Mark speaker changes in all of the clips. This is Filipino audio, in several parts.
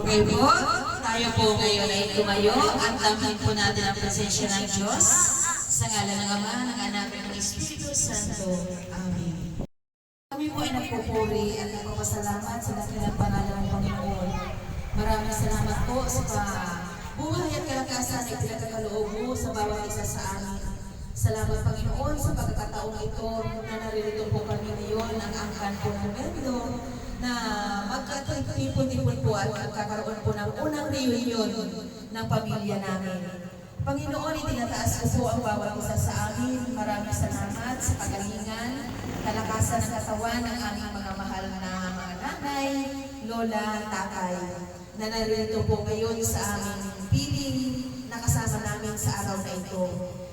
Speaker 1: Okay po, tayo po ngayon ay tumayo at damhin po natin ang presensya ng Diyos sa ngala ng Ama, ng Anak, ng Espiritu Santo. Amen. Kami po ay nagpupuri at nagpapasalamat sa dakilang pangalan ng Panginoon. Maraming salamat po sa buhay at kalakasan na ipinagkakaloob mo sa bawat isa sa amin. Salamat Panginoon sa pagkakataong ito na naririto po kami ngayon ang angkan po ng Bendo na magkatipon-tipon po at magkakaroon po ng unang reunion ng pamilya namin. Panginoon, itinataas ko po ang bawat isa sa amin. Maraming salamat sa kagalingan, kalakasan ng katawan ng aming mga mahal na mga nanay, lola, tatay, na naririto po ngayon sa aming piling na kasama namin sa araw na ito.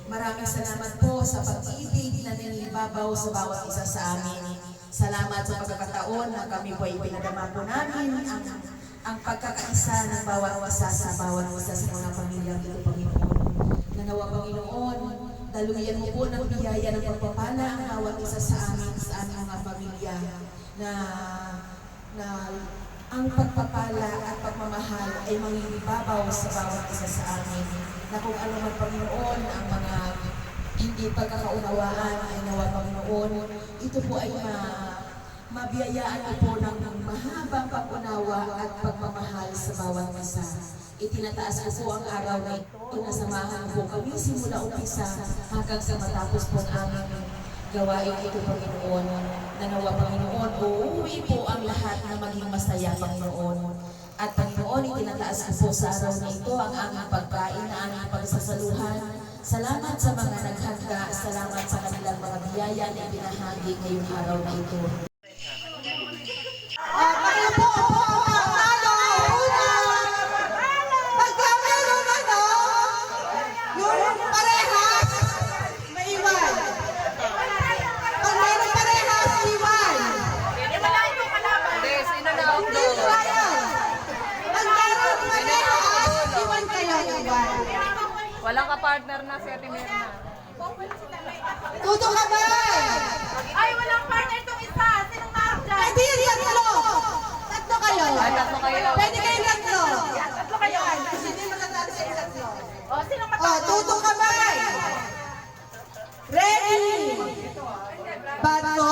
Speaker 1: Maraming salamat po sa pag-ibig na ninibabaw sa bawat isa sa amin. Salamat sa pagkakataon na kami po ay pinadama po namin ang, ang pagkakaisa ng bawat isa sa bawat isa sa mga pamilya dito, Panginoon. Nanawa, Panginoon, daluyan mo po ng biyaya ng pagpapala ang bawat isa sa amin, sa aming mga pamilya na na ang pagpapala at pagmamahal ay mangingibabaw sa bawat isa sa amin. Na kung ano man Panginoon ang mga hindi pagkakaunawaan ay nawa Panginoon, ito po ay ma mabiyayaan ko po ng mahabang pag-unawa at pagmamahal sa bawat isa. Itinataas ko po ang araw na ito na samahan po kami simula umpisa hanggang sa matapos po ang aming gawain ito, Panginoon. Nanawa, Panginoon, uuwi po ang lahat na maging masaya, Panginoon. At Panginoon, itinataas ko po sa araw na ito ang aming pagkain na aming pagsasaluhan. Salamat sa mga naghanda, salamat sa kanilang mga biyaya na ibinahagi ngayong araw na ito.
Speaker 2: Walang ka-partner na si Ate Mirna.
Speaker 3: Tuto ka ba?
Speaker 4: Ay, walang partner tong isa. Sinong mark dyan?
Speaker 3: Pwede yung tatlo. Tatlo kayo.
Speaker 2: Ay, tatlo kayo.
Speaker 3: Pwede kayo tatlo.
Speaker 4: Tatlo kayo.
Speaker 3: Hindi matatalo sa tatlo.
Speaker 4: O, sinong
Speaker 3: Oh,
Speaker 4: matalo?
Speaker 3: tuto ka ba? Ready? Bato, bato,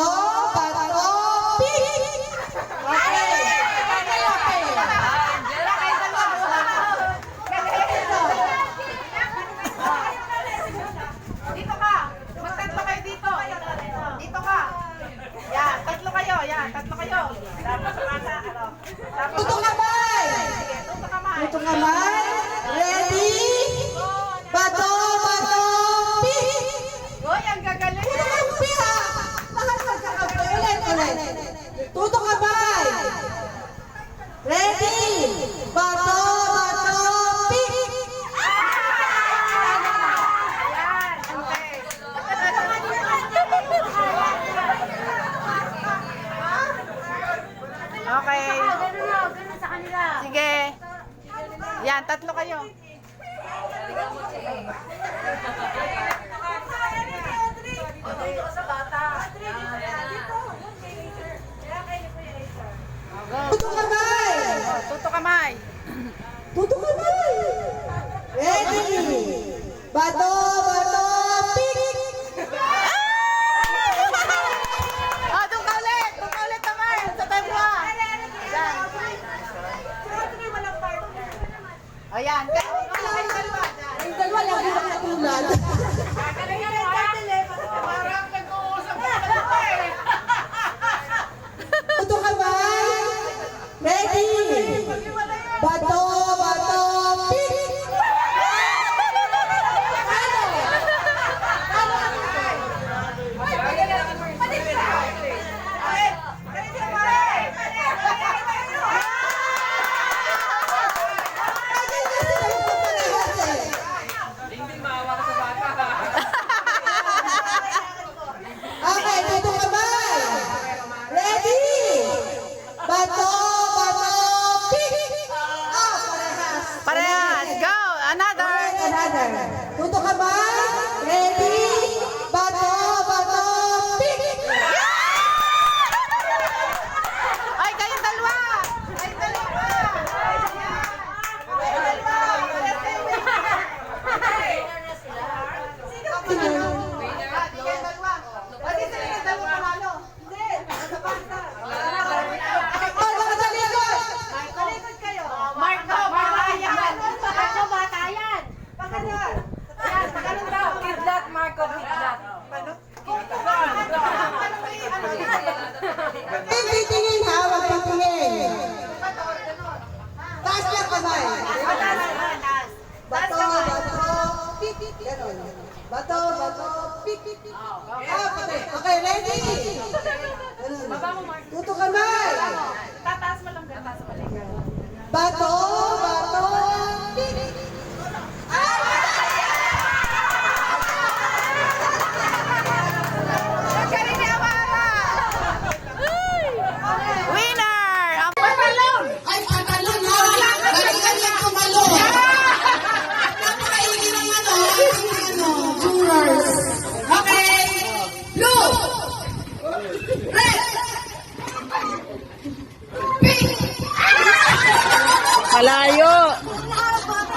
Speaker 4: Yan, tatlo kayo.
Speaker 3: Tuto kamay!
Speaker 4: Tuto kamay.
Speaker 3: Tuto kamay! Ready? Bato,
Speaker 4: another. Another.
Speaker 3: Tuto
Speaker 4: ka
Speaker 2: ba?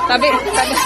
Speaker 2: Tapi.